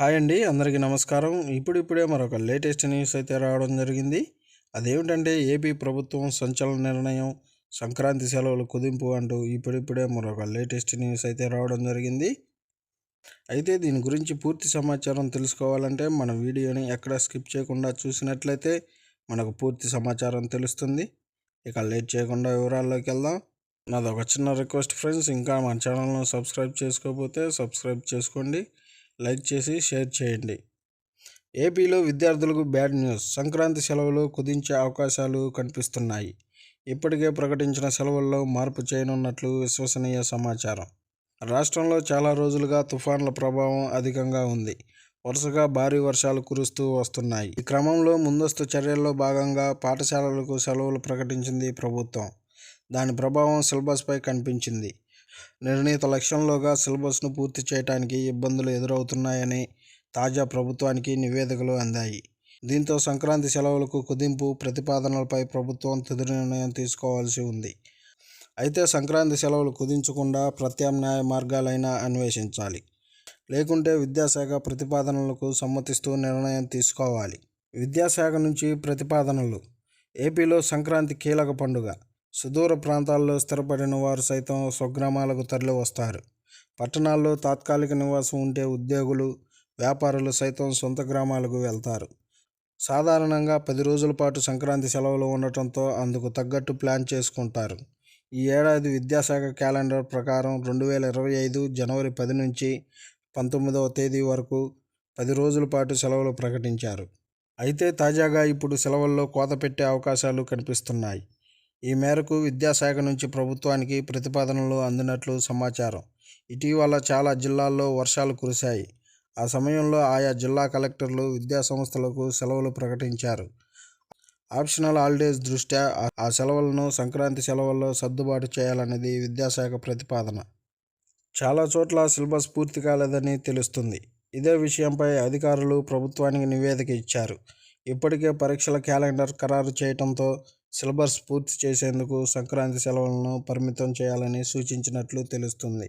Hi అండి అందరికీ నమస్కారం. ఇప్పుడిప్పుడే మరొక లేటెస్ట్ న్యూస్ అయితే రావడం జరిగింది. అదేమిటంటే ఏపీ ప్రభుత్వం సంచలన నిర్ణయం సంక్రాంతి సెలవులు కుదింపు అంటూ ఇప్పుడిప్పుడే మరొక లేటెస్ట్ న్యూస్ అయితే రావడం జరిగింది. అయితే దీని గురించి పూర్తి సమాచారం తెలుసుకోవాలంటే మన వీడియోని ఎక్కడ స్కిప్ చేయకుండా చూసినట్లయితే మనకు పూర్తి సమాచారం తెలుస్తుంది. ఇక లేట్ చేయకుండా వివరాల్లోకి వెళ్దాం. నాది ఒక చిన్న రిక్వెస్ట్ ఫ్రెండ్స్ ఇంకా మన ఛానల్ను సబ్స్క్రైబ్ చేసుకోకపోతే సబ్స్క్రైబ్ చేసుకోండి. లైక్ చేసి షేర్ చేయండి. ఏపీలో విద్యార్థులకు బ్యాడ్ న్యూస్. సంక్రాంతి సెలవులు కుదించే అవకాశాలు కనిపిస్తున్నాయి. ఇప్పటికే ప్రకటించిన సెలవుల్లో మార్పు చేయనున్నట్లు విశ్వసనీయ సమాచారం. రాష్ట్రంలో చాలా రోజులుగా తుఫాన్ల ప్రభావం అధికంగా ఉంది. వరుసగా భారీ వర్షాలు కురుస్తూ వస్తున్నాయి. ఈ క్రమంలో ముందస్తు చర్యల్లో భాగంగా పాఠశాలలకు సెలవులు ప్రకటించింది ప్రభుత్వం. దాని ప్రభావం సిలబస్పై కనిపించింది. నిర్ణీత లక్ష్యంలోగా సిలబస్ను పూర్తి చేయడానికి ఇబ్బందులు ఎదురవుతున్నాయని తాజా ప్రభుత్వానికి నివేదికలు అందాయి. దీంతో సంక్రాంతి సెలవులకు కుదింపు ప్రతిపాదనలపై ప్రభుత్వం తుది నిర్ణయం తీసుకోవాల్సి ఉంది. అయితే సంక్రాంతి సెలవులు కుదించకుండా ప్రత్యామ్నాయ మార్గాలైనా అన్వేషించాలి. లేకుంటే విద్యాశాఖ ప్రతిపాదనలకు సమ్మతిస్తూ నిర్ణయం తీసుకోవాలి. విద్యాశాఖ నుంచి ప్రతిపాదనలు. ఏపీలో సంక్రాంతి కీలక పండుగ. సుదూర ప్రాంతాల్లో స్థిరపడిన వారు సైతం స్వగ్రామాలకు తరలి వస్తారు. పట్టణాల్లో తాత్కాలిక నివాసం ఉంటే ఉద్యోగులు వ్యాపారులు సైతం సొంత గ్రామాలకు వెళ్తారు. సాధారణంగా పది రోజుల పాటు సంక్రాంతి సెలవులు ఉండటంతో అందుకు తగ్గట్టు ప్లాన్ చేసుకుంటారు. ఈ ఏడాది విద్యాశాఖ క్యాలెండర్ ప్రకారం రెండు వేల ఇరవై ఐదు జనవరి పది నుంచి పంతొమ్మిదవ తేదీ వరకు పది రోజుల పాటు సెలవులు ప్రకటించారు. అయితే తాజాగా ఇప్పుడు సెలవుల్లో కోత పెట్టే అవకాశాలు కనిపిస్తున్నాయి. ఈ మేరకు విద్యాశాఖ నుంచి ప్రభుత్వానికి ప్రతిపాదనలు అందినట్లు సమాచారం. ఇటీవల చాలా జిల్లాల్లో వర్షాలు కురిశాయి. ఆ సమయంలో ఆయా జిల్లా కలెక్టర్లు విద్యాసంస్థలకు సెలవులు ప్రకటించారు. ఆప్షనల్ హాలిడేస్ దృష్ట్యా ఆ సెలవులను సంక్రాంతి సెలవుల్లో సర్దుబాటు చేయాలనేది విద్యాశాఖ ప్రతిపాదన. చాలా చోట్ల సిలబస్ పూర్తి కాలేదని తెలుస్తుంది. ఇదే విషయంపై అధికారులు ప్రభుత్వానికి నివేదిక ఇచ్చారు. ఇప్పటికే పరీక్షల క్యాలెండర్ ఖరారు చేయడంతో సిలబస్ పూర్తి చేసేందుకు సంక్రాంతి సెలవులను పరిమితం చేయాలని సూచించినట్లు తెలుస్తుంది.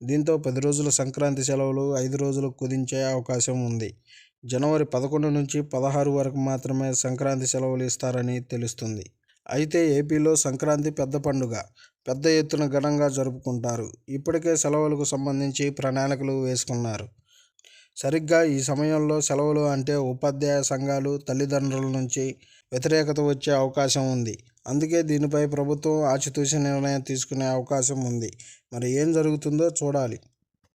దీంతో పది రోజుల సంక్రాంతి సెలవులు ఐదు రోజులు కుదించే అవకాశం ఉంది. జనవరి పదకొండు నుంచి పదహారు వరకు మాత్రమే సంక్రాంతి సెలవులు ఇస్తారని తెలుస్తుంది. అయితే ఏపీలో సంక్రాంతి పెద్ద పండుగ పెద్ద ఎత్తున ఘనంగా జరుపుకుంటారు. ఇప్పటికే సెలవులకు సంబంధించి ప్రణాళికలు వేసుకున్నారు. సరిగ్గా ఈ సమయంలో సెలవులు అంటే ఉపాధ్యాయ సంఘాలు తల్లిదండ్రుల నుంచి వ్యతిరేకత వచ్చే అవకాశం ఉంది. అందుకే దీనిపై ప్రభుత్వం ఆచితూచి నిర్ణయం తీసుకునే అవకాశం ఉంది. మరి ఏం జరుగుతుందో చూడాలి.